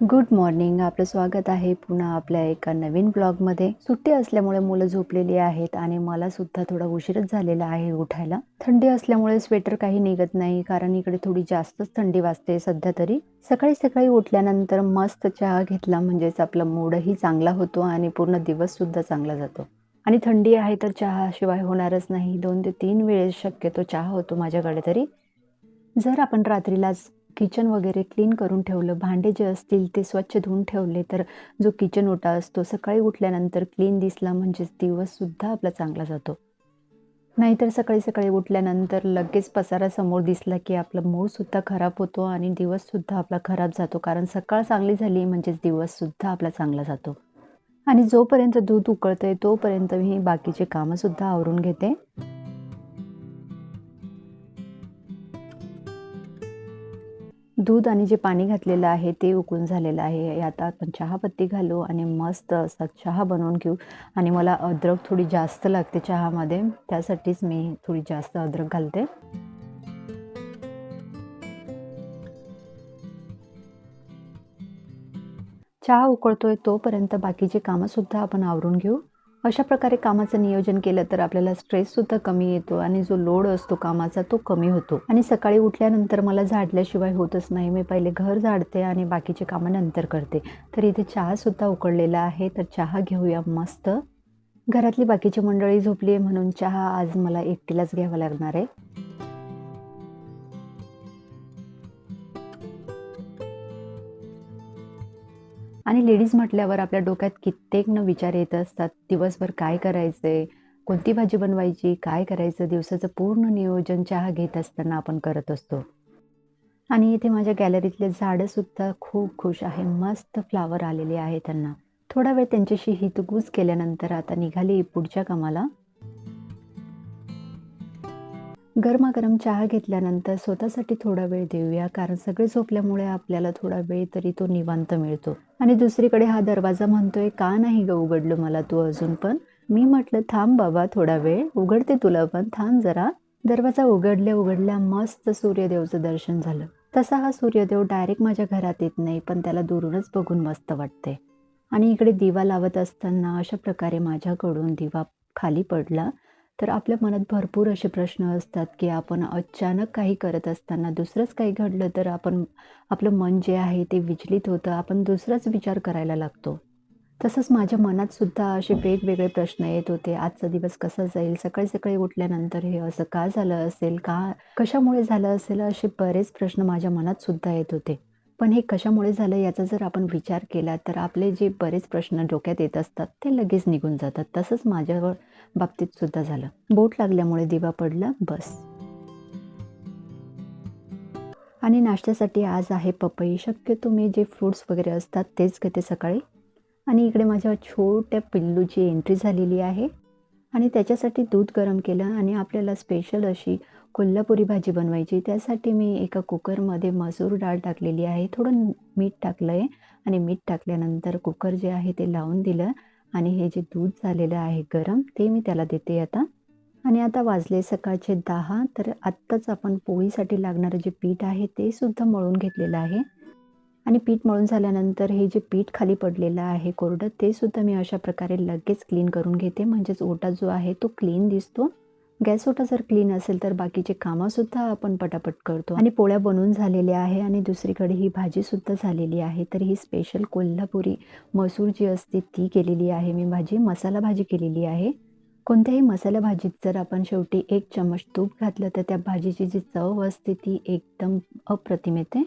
Good morning आपलं स्वागत आहे पुन्हा आपल्या एका नवीन ब्लॉगमध्ये सुट्टी असल्यामुळे मुलं झोपलेली आहेत आणि मला सुद्धा थोडा उशीरच झालेला आहे उठायला. थंडी असल्यामुळे स्वेटर काही निघत नाही कारण इकडे थोडी जास्तच थंडी वाजते सध्या तरी. सकाळी सकाळी उठल्यानंतर मस्त चहा घेतला म्हणजेच आपला मूडही चांगला होतो आणि पूर्ण दिवस सुद्धा चांगला जातो. आणि थंडी आहे तर चहाशिवाय होणारच नाही. दोन ते तीन वेळेस शक्यतो चहा होतो माझ्याकडे तरी. जर आपण रात्रीलाच किचन वगैरे क्लीन करून ठेवलं. भांडे जे असतील ते स्वच्छ धुवून ठेवले. तर जो किचन ओटा असतो सकाळी उठल्यानंतर क्लीन दिसला म्हणजेच दिवससुद्धा आपला चांगला जातो. नाहीतर सकाळी सकाळी उठल्यानंतर लगेच पसारा समोर दिसला की आपलं मूडसुद्धा खराब होतो आणि दिवससुद्धा आपला खराब जातो. कारण सकाळ चांगली झाली म्हणजेच दिवससुद्धा आपला चांगला जातो. आणि जोपर्यंत दूध उकळतं आहे तोपर्यंत मी बाकीचे कामंसुद्धा आवरून घेते. दूध आणि जे पाणी घातलेलं आहे ते उकळून झालेलं आहे. आता आपण चहापत्ती घालू आणि मस्त असा चहा बनवून घेऊ. आणि मला अद्रक थोडी जास्त लागते चहामध्ये त्यासाठीच मी थोडी जास्त अद्रक घालते. चहा उकळतोय तोपर्यंत बाकीची कामंसुद्धा आपण आवरून घेऊ. अशा प्रकारे कामाचं नियोजन केलं तर आपल्याला स्ट्रेससुद्धा कमी येतो आणि जो लोड असतो कामाचा तो कमी होतो. आणि सकाळी उठल्यानंतर मला झाडल्याशिवाय होतच नाही. मी पहिले घर झाडते आणि बाकीचे कामं नंतर करते. तर इथे चहासुद्धा उकळलेला आहे. तर चहा घेऊया मस्त. घरातली बाकीची मंडळी झोपली आहे म्हणून चहा आज मला एकटीलाच घ्यावा लागणार आहे. आणि लेडीज म्हटल्यावर आपल्या डोक्यात कित्येक न विचार येत असतात. दिवसभर काय करायचंय? कोणती भाजी बनवायची? काय करायचं? दिवसाचं पूर्ण नियोजन चहा घेत असताना आपण करत असतो. आणि इथे माझ्या गॅलरीतले झाडंसुद्धा खूप खुश आहे. मस्त फ्लावर आलेले आहे त्यांना. थोडा वेळ त्यांच्याशी हितगूज केल्यानंतर आता निघाली पुढच्या कामाला. गरमागरम चहा घेतल्यानंतर स्वतःसाठी थोडा वेळ देऊया कारण सगळे झोपल्यामुळे आपल्याला थोडा वेळ तरी तो निवांत मिळतो. आणि दुसरीकडे हा दरवाजा म्हणतोय का नाही ग उघडलं मला तू अजून पण? मी म्हटलं थांब बाबा थोडा वेळ उघडते तुला पण थांब जरा. दरवाजा उघडल्या उघडल्या मस्त सूर्यदेवचं दर्शन झालं. तसा हा सूर्यदेव डायरेक्ट माझ्या घरात येत नाही पण त्याला दुरूनच बघून मस्त वाटते आणि इकडे दिवा लावत असताना अशा प्रकारे माझ्याकडून दिवा खाली पडला. तर आपल्या मनात भरपूर असे प्रश्न असतात की आपण अचानक काही करत असताना दुसरंच काही घडलं तर आपण आपलं मन जे आहे ते विचलित होतं आपण दुसराच विचार करायला लागतो. तसंच माझ्या मनात सुद्धा असे वेगवेगळे प्रश्न येत होते. आजचा दिवस कसा जाईल? सकाळी सकाळी उठल्यानंतर हे असं का झालं असेल? का कशामुळे झालं असेल? असे बरेच प्रश्न माझ्या मनात सुद्धा येत होते. पण हे कशामुळे झालं याचा जर आपण विचार केला तर आपले जे बरेच प्रश्न डोक्यात येत असतात ते लगेच निघून जातात. तसंच माझ्या बाबतीत सुद्धा झालं. बोट लागल्यामुळे दिवा पडला बस. आणि नाश्त्यासाठी आज आहे पपई. शक्यतो मी जे फ्रूट्स वगैरे असतात तेच घेते सकाळी. आणि इकडे माझ्या छोट्या पिल्लूची एंट्री झालेली आहे. आणि त्याच्यासाठी दूध गरम केलं आणि आपल्याला स्पेशल अशी कोल्हापुरी भाजी बनवायची. त्यासाठी मी एका कुकरमध्ये मसूर डाळ टाकलेली आहे. थोडं मीठ टाकलं आहे आणि मीठ टाकल्यानंतर कुकर जे आहे ते लावून दिलं आणि हे जे दूध झालेलं आहे गरम ते मी त्याला देते आता. आणि आता वाजले सकाळचे दहा तर आत्ताच आपण पोळीसाठी लागणारं जे पीठ आहे ते सुद्धा मळून घेतलेलं आहे. आणि पीठ मळून झाल्यानंतर हे जे पीठ खाली पडलेलं आहे कोरडं ते सुद्धा मी अशा प्रकारे लगेच क्लीन करून घेते. म्हणजेच ओटा जो आहे तो क्लीन दिसतो. गॅस ओटा जर क्लीन असेल तर बाकीचे कामंसुद्धा आपण पटापट करतो. आणि पोळ्या बनवून झालेल्या आहे आणि दुसरीकडे ही भाजीसुद्धा झालेली आहे. तर ही स्पेशल कोल्हापुरी मसूर जी असते ती केलेली आहे. मी भाजी मसाला भाजी केलेली आहे. कोणत्याही मसाला भाजीत जर आपण शेवटी एक चमच तूप घातलं तर त्या भाजीची जी चव असते ती एकदम अप्रतिम येते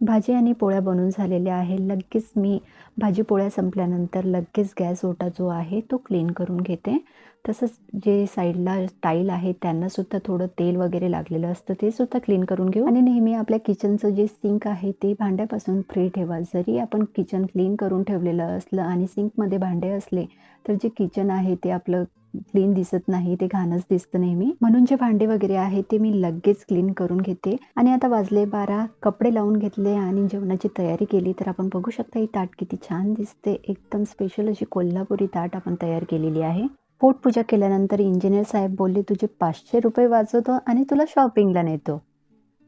भाजी आणि पोळ्या बनवून झालेल्या आहे. लगेच मी भाजी पोळ्या संपल्यानंतर लगेच गॅस ओटा जो आहे तो क्लीन करून घेते. तसंच जे साईडला टाईल आहे त्यांनासुद्धा थोडं तेल वगैरे लागलेलं असतं ते सुद्धा क्लीन करून घेऊ. आणि नेहमी आपल्या किचनचं जे सिंक आहे ते भांड्यापासून फ्री ठेवा. जरी आपण किचन क्लीन करून ठेवलेलं असलं आणि सिंकमध्ये भांडे असले तर जे किचन आहे ते आपलं क्लीन दिसत नाही ते घाणच दिसतं नेहमी. म्हणून जे भांडे वगैरे आहे ते मी लगेच क्लीन करून घेते. आणि आता वाजले बारा कपडे लावून घेतले आणि जेवणाची तयारी केली तर आपण बघू शकता ही ताट किती छान दिसते. एकदम स्पेशल अशी कोल्हापुरी ताट आपण तयार केलेली आहे. पोटपूजा केल्यानंतर इंजिनियर साहेब बोलले तुझे पाचशे रुपये वाचवतो आणि तुला शॉपिंगला नेतो.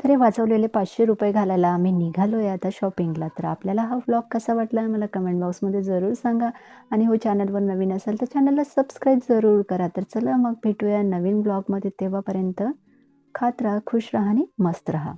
तर हे वाचवलेले पाचशे रुपये घालायला आम्ही निघालो आहे आता शॉपिंगला तर आपल्याला हा व्लॉग कसा वाटला मला कमेंट बॉक्समध्ये जरूर सांगा. आणि हो चॅनलवर नवीन असेल तर चॅनलला सबस्क्राईब जरूर करा. तर चला मग भेटूया नवीन ब्लॉगमध्ये तेव्हापर्यंत खात राहा खुश राहा आणि मस्त राहा.